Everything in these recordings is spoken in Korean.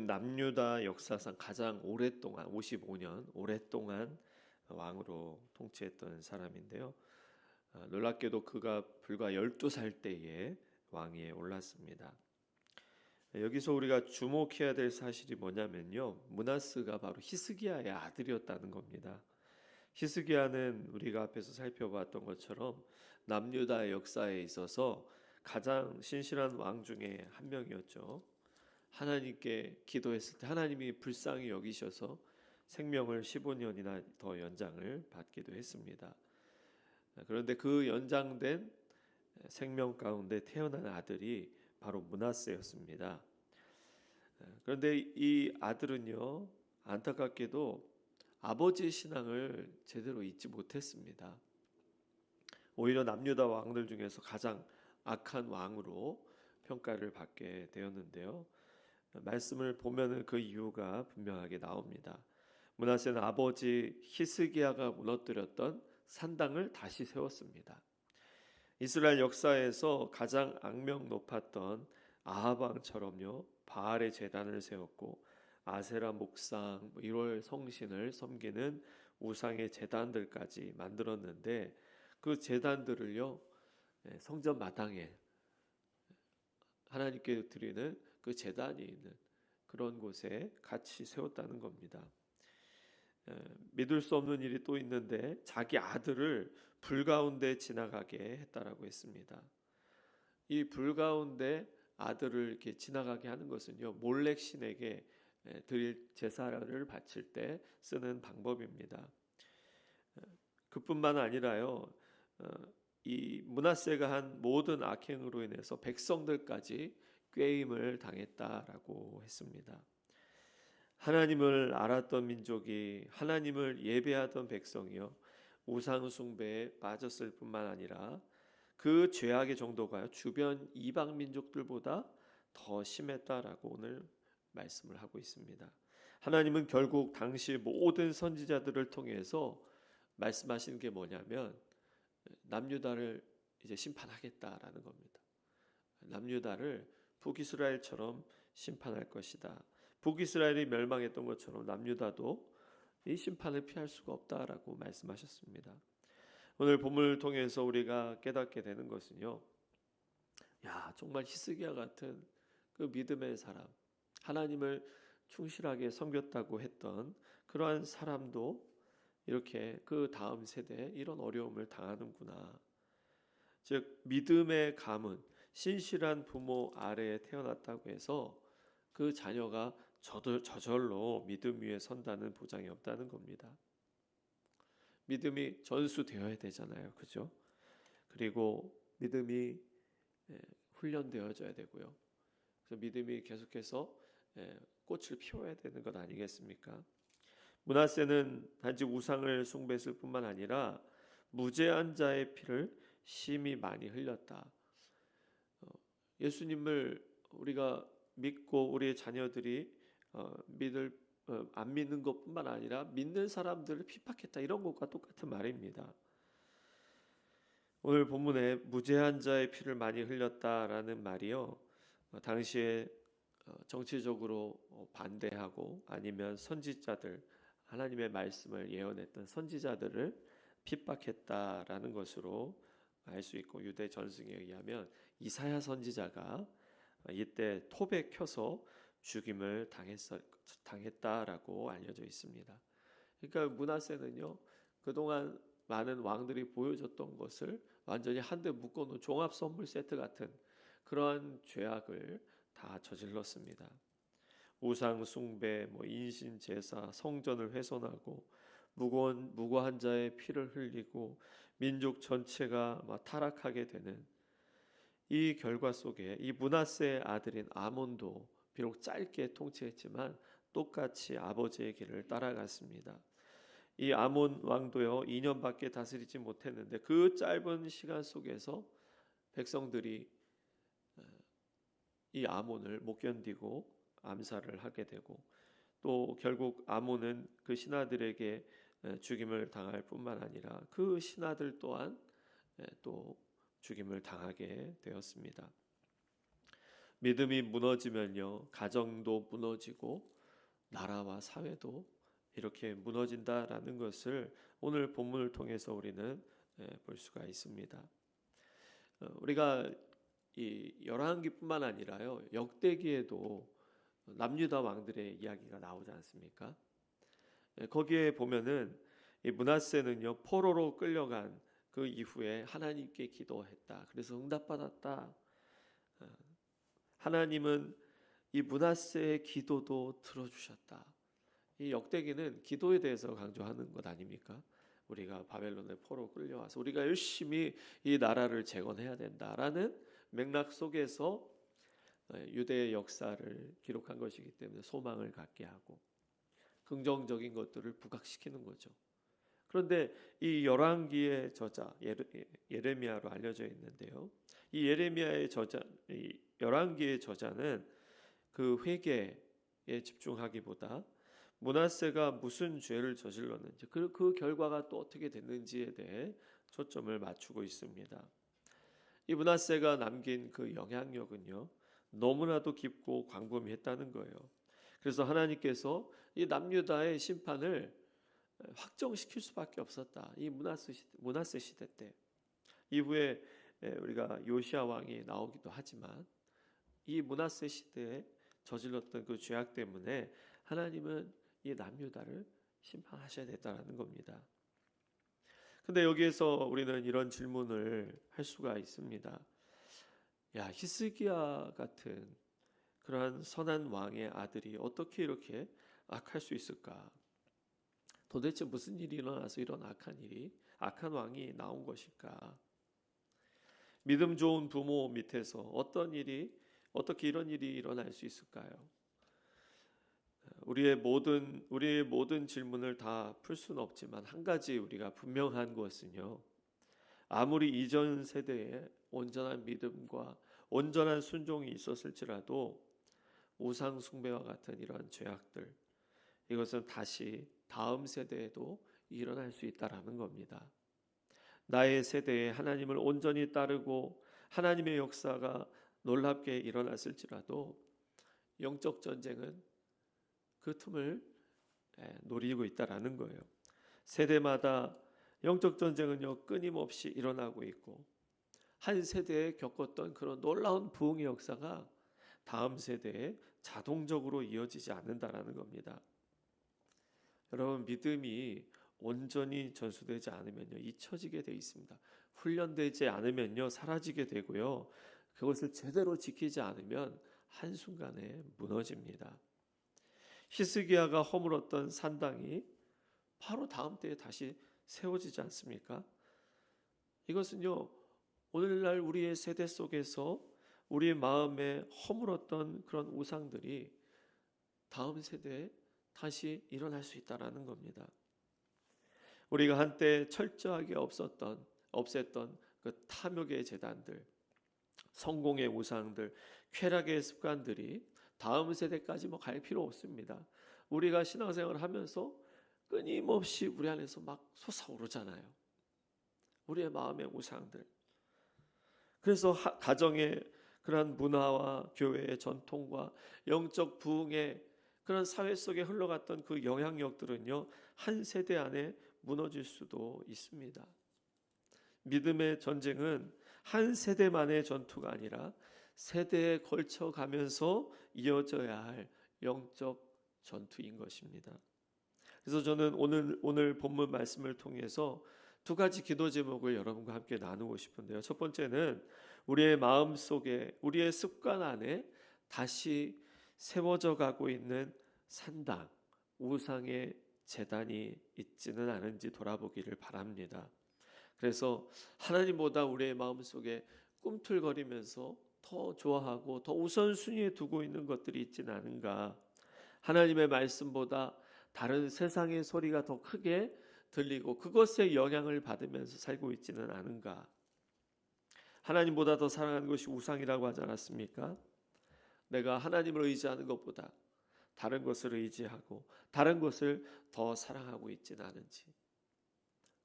남유다 역사상 가장 오랫동안 55년 오랫동안 왕으로 통치했던 사람인데요. 아, 놀랍게도 그가 불과 12살 때에 왕위에 올랐습니다. 여기서 우리가 주목해야 될 사실이 뭐냐면요. 문하스가 바로 히스기야의 아들이었다는 겁니다. 히스기야는 우리가 앞에서 살펴봤던 것처럼 남유다의 역사에 있어서 가장 신실한 왕 중에 한 명이었죠. 하나님께 기도했을 때 하나님이 불쌍히 여기셔서 생명을 15년이나 더 연장을 받기도 했습니다. 그런데 그 연장된 생명 가운데 태어난 아들이 바로 문하세였습니다. 그런데 이 아들은요 안타깝게도 아버지의 신앙을 제대로 잊지 못했습니다. 오히려 남유다 왕들 중에서 가장 악한 왕으로 평가를 받게 되었는데요. 말씀을 보면은 그 이유가 분명하게 나옵니다. 문하세는 아버지 히스기야가 무너뜨렸던 산당을 다시 세웠습니다. 이스라엘 역사에서 가장 악명 높았던 아하방처럼요 바알의 제단을 세웠고 아세라 목상, 1월 뭐 성신을 섬기는 우상의 제단들까지 만들었는데 그 제단들을요 예, 성전 마당에 하나님께 드리는 그 제단이 있는 그런 곳에 같이 세웠다는 겁니다. 믿을 수 없는 일이 또 있는데 자기 아들을 불 가운데 지나가게 했다라고 했습니다. 이 불 가운데 아들을 이렇게 지나가게 하는 것은요 몰렉 신에게 드릴 제사를 바칠 때 쓰는 방법입니다. 그뿐만 아니라요 어, 이 문하세가 한 모든 악행으로 인해서 백성들까지 꾀임을 당했다라고 했습니다. 하나님을 알았던 민족이 하나님을 예배하던 백성이요 우상 숭배에 빠졌을 뿐만 아니라 그 죄악의 정도가 주변 이방 민족들보다 더 심했다라고 오늘 말씀을 하고 있습니다. 하나님은 결국 당시 모든 선지자들을 통해서 말씀하시는 게 뭐냐면 남유다를 이제 심판하겠다라는 겁니다. 남유다를 북이스라엘처럼 심판할 것이다. 북이스라엘이 멸망했던 것처럼 남유다도 이 심판을 피할 수가 없다라고 말씀하셨습니다. 오늘 본문을 통해서 우리가 깨닫게 되는 것은요. 야, 정말 히스기야 같은 그 믿음의 사람, 하나님을 충실하게 섬겼다고 했던 그러한 사람도 이렇게 그 다음 세대에 이런 어려움을 당하는구나. 즉 믿음의 가문, 신실한 부모 아래에 태어났다고 해서 그 자녀가 저절로 믿음 위에 선다는 보장이 없다는 겁니다. 믿음이 전수되어야 되잖아요. 그죠? 그리고 믿음이 예, 훈련되어져야 되고요. 그래서 믿음이 계속해서 예, 꽃을 피워야 되는 것 아니겠습니까? 문하세는 단지 우상을 숭배했을 뿐만 아니라 무죄한 자의 피를 심히 많이 흘렸다. 어, 예수님을 우리가 믿고 우리의 자녀들이 어, 믿을 어, 안 믿는 것뿐만 아니라 믿는 사람들을 핍박했다 이런 것과 똑같은 말입니다. 오늘 본문에 무죄한 자의 피를 많이 흘렸다라는 말이요 당시에 정치적으로 반대하고 아니면 선지자들 하나님의 말씀을 예언했던 선지자들을 핍박했다라는 것으로 알 수 있고 유대 전승에 의하면 이사야 선지자가 이때 톱에 켜서 죽임을 당했 당했다라고 알려져 있습니다. 그러니까 문하세는요 그동안 많은 왕들이 보여줬던 것을 완전히 한데 묶어놓은 종합 선물 세트 같은 그러한 죄악을 다 저질렀습니다. 우상 숭배, 뭐 인신 제사, 성전을 훼손하고 무고한 무고한 자의 피를 흘리고 민족 전체가 막 타락하게 되는 이 결과 속에 이 문하세의 아들인 아몬도 비록 짧게 통치했지만 똑같이 아버지의 길을 따라갔습니다. 이 아몬 왕도요 2년밖에 다스리지 못했는데 그 짧은 시간 속에서 백성들이 어, 이 아몬을 못 견디고 암살을 하게 되고 또 결국 아몬은 그 신하들에게 죽임을 당할 뿐만 아니라 그 신하들 또한 또 죽임을 당하게 되었습니다. 믿음이 무너지면요 가정도 무너지고 나라와 사회도 이렇게 무너진다라는 것을 오늘 본문을 통해서 우리는 예, 볼 수가 있습니다. 어, 우리가 이 열왕기뿐만 아니라요 역대기에도 남유다 왕들의 이야기가 나오지 않습니까? 예, 거기에 보면은 이 문하세는요 포로로 끌려간 그 이후에 하나님께 기도했다. 그래서 응답받았다. 어, 하나님은 이 문하세의 기도도 들어주셨다. 이 역대기는 기도에 대해서 강조하는 것 아닙니까? 우리가 바벨론의 포로 끌려와서 우리가 열심히 이 나라를 재건해야 된다라는 맥락 속에서 어, 유대의 역사를 기록한 것이기 때문에 소망을 갖게 하고 긍정적인 것들을 부각시키는 거죠. 그런데 이 열왕기의 저자 예레, 예레 미야로 알려져 있는데요. 이 예레미야의 저자, 이 열왕기의 저자는 그 회개에 집중하기보다 문하세가 무슨 죄를 저질렀는지 그, 그 결과가 또 어떻게 됐는지에 대해 초점을 맞추고 있습니다. 이 문하세가 남긴 그 영향력은요 너무나도 깊고 광범위했다는 거예요. 그래서 하나님께서 이 남유다의 심판을 확정시킬 수밖에 없었다. 이 문하세 시대 때 이후에 우리가 요시아 왕이 나오기도 하지만 이 문하세 시대에 저질렀던 그 죄악 때문에 하나님은 이 남유다를 심판하셔야 됐다라는 겁니다. 근데 여기에서 우리는 이런 질문을 할 수가 있습니다. 야, 히스기야 같은 그러한 선한 왕의 아들이 어떻게 이렇게 악할 수 있을까? 도대체 무슨 일이 일어나서 이런 악한 일이 악한 왕이 나온 것일까? 믿음 좋은 부모 밑에서 어떤 일이 어떻게 이런 일이 일어날 수 있을까요? 우리의 모든 우리의 모든 질문을 다 풀 수는 없지만 한 가지 우리가 분명한 것은요. 아무리 이전 세대에 온전한 믿음과 온전한 순종이 있었을지라도 우상 숭배와 같은 이러한 죄악들 이것은 다시 다음 세대에도 일어날 수 있다라는 겁니다. 나의 세대에 하나님을 온전히 따르고 하나님의 역사가 놀랍게 일어났을지라도 영적 전쟁은 그 틈을 예, 노리고 있다라는 거예요. 세대마다 영적 전쟁은요 끊임없이 일어나고 있고 한 세대에 겪었던 그런 놀라운 부흥의 역사가 다음 세대에 자동적으로 이어지지 않는다라는 겁니다. 여러분 믿음이 온전히 전수되지 않으면요 잊혀지게 돼 있습니다. 훈련되지 않으면요 사라지게 되고요 그것을 제대로 지키지 않으면 한 순간에 무너집니다. 히스기야가 허물었던 산당이 바로 다음 때에 다시 세워지지 않습니까? 이것은요 오늘날 우리의 세대 속에서 우리의 마음에 허물었던 그런 우상들이 다음 세대에 다시 일어날 수 있다라는 겁니다. 우리가 한때 철저하게 없었던 없앴던 그 탐욕의 재단들, 성공의 우상들, 쾌락의 습관들이 다음 세대까지 뭐 갈 필요 없습니다. 우리가 신앙생활을 하면서 끊임없이 우리 안에서 막 솟아오르잖아요. 우리의 마음의 우상들. 그래서 가정의 그러한 문화와 교회의 전통과 영적 부흥의 그런 사회 속에 흘러갔던 그 영향력들은요 한 세대 안에 무너질 수도 있습니다. 믿음의 전쟁은 한 세대만의 전투가 아니라 세대에 걸쳐 가면서 이어져야 할 영적 전투인 것입니다. 그래서 저는 오늘 오늘 본문 말씀을 통해서 두 가지 기도 제목을 여러분과 함께 나누고 싶은데요. 첫 번째는 우리의 마음 속에 우리의 습관 안에 다시 세워져 가고 있는 산당 우상의 재단이 있지는 않은지 돌아보기를 바랍니다. 그래서 하나님보다 우리의 마음 속에 꿈틀거리면서 더 좋아하고 더 우선순위에 두고 있는 것들이 있지는 않은가? 하나님의 말씀보다 다른 세상의 소리가 더 크게 들리고 그것에 영향을 받으면서 살고 있지는 않은가? 하나님보다 더 사랑하는 것이 우상이라고 하지 않았습니까? 내가 하나님을 의지하는 것보다 다른 것을 의지하고 다른 것을 더 사랑하고 있지는 않은지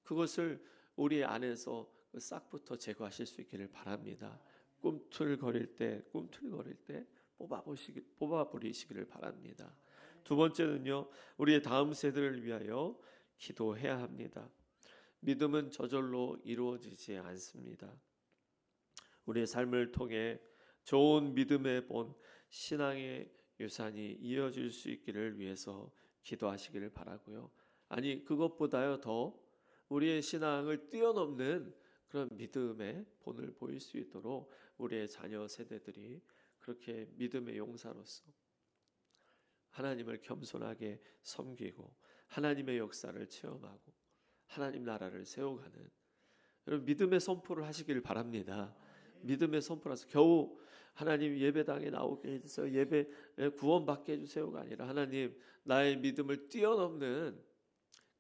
그것을 우리 안에서 그 싹부터 제거하실 수 있기를 바랍니다. 꿈틀거릴 때 꿈틀거릴 때 뽑아보시기 뽑아버리시기를 바랍니다. 두 번째는요. 우리의 다음 세대를 위하여 기도해야 합니다. 믿음은 저절로 이루어지지 않습니다. 우리의 삶을 통해 좋은 믿음의 본 신앙의 유산이 이어질 수 있기를 위해서 기도하시기를 바라고요. 아니 그것보다요 더 우리의 신앙을 뛰어넘는 그런 믿음의 본을 보일 수 있도록 우리의 자녀 세대들이 그렇게 믿음의 용사로서 하나님을 겸손하게 섬기고 하나님의 역사를 체험하고 하나님 나라를 세워가는 여러분 믿음의 선포를 하시길 바랍니다. 믿음의 선포라서 겨우 하나님 예배당에 나오게 해주세요. 예배 구원받게 해주세요가 아니라 하나님 나의 믿음을 뛰어넘는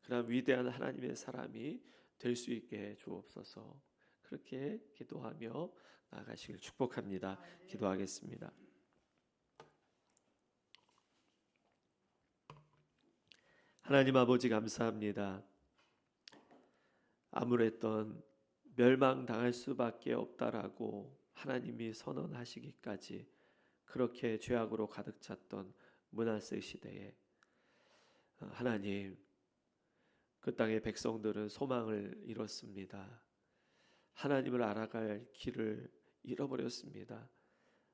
그런 위대한 하나님의 사람이 될 수 있게 주옵소서. 그렇게 기도하며 나가시길 축복합니다. 기도하겠습니다. 하나님 아버지 감사합니다. 아무랬던 멸망당할 수밖에 없다라고 하나님이 선언하시기까지 그렇게 죄악으로 가득 찼던 문하세 시대에 하나님 그 땅의 백성들은 소망을 잃었습니다. 하나님을 알아갈 길을 잃어버렸습니다.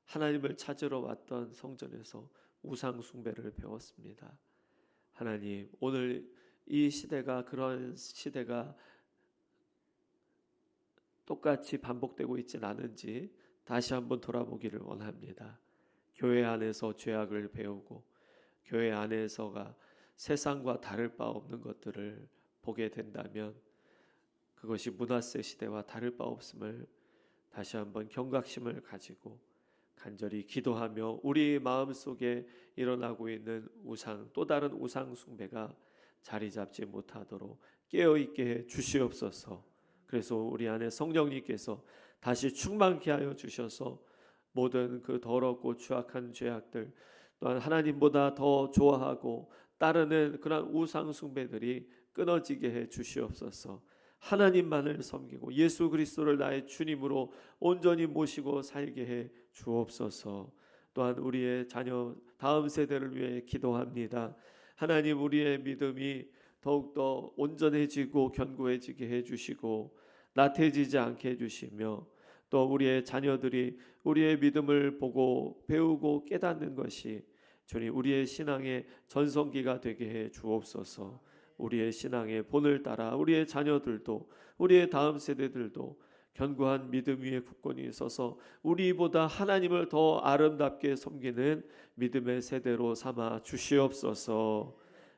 하나님을 찾으러 왔던 성전에서 우상 숭배를 배웠습니다. 하나님, 오늘 이 시대가 그런 시대가 똑같이 반복되고 있진 않은지 다시 한번 돌아보기를 원합니다. 교회 안에서 죄악을 배우고 교회 안에서가 세상과 다를 바 없는 것들을 보게 된다면 그것이 문화세 시대와 다를 바 없음을 다시 한번 경각심을 가지고 간절히 기도하며 우리 마음 속에 일어나고 있는 우상 또 다른 우상 숭배가 자리 잡지 못하도록 깨어 있게 해 주시옵소서. 그래서 우리 안에 성령님께서 다시 충만케 하여 주셔서 모든 그 더럽고 추악한 죄악들 또한 하나님보다 더 좋아하고 따르는 그런 우상 숭배들이 끊어지게 해 주시옵소서. 하나님만을 섬기고 예수 그리스도를 나의 주님으로 온전히 모시고 살게 해 주옵소서. 또한 우리의 자녀 다음 세대를 위해 기도합니다. 하나님 우리의 믿음이 더욱더 온전해지고 견고해지게 해 주시고 나태해지지 않게 해 주시며 또 우리의 자녀들이 우리의 믿음을 보고 배우고 깨닫는 것이 주님 우리의 신앙의 전성기가 되게 해 주옵소서. 우리의 신앙의 본을 따라 우리의 자녀들도 우리의 다음 세대들도 견고한 믿음 위에 굳건히 서서 우리보다 하나님을 더 아름답게 섬기는 믿음의 세대로 삼아 주시옵소서.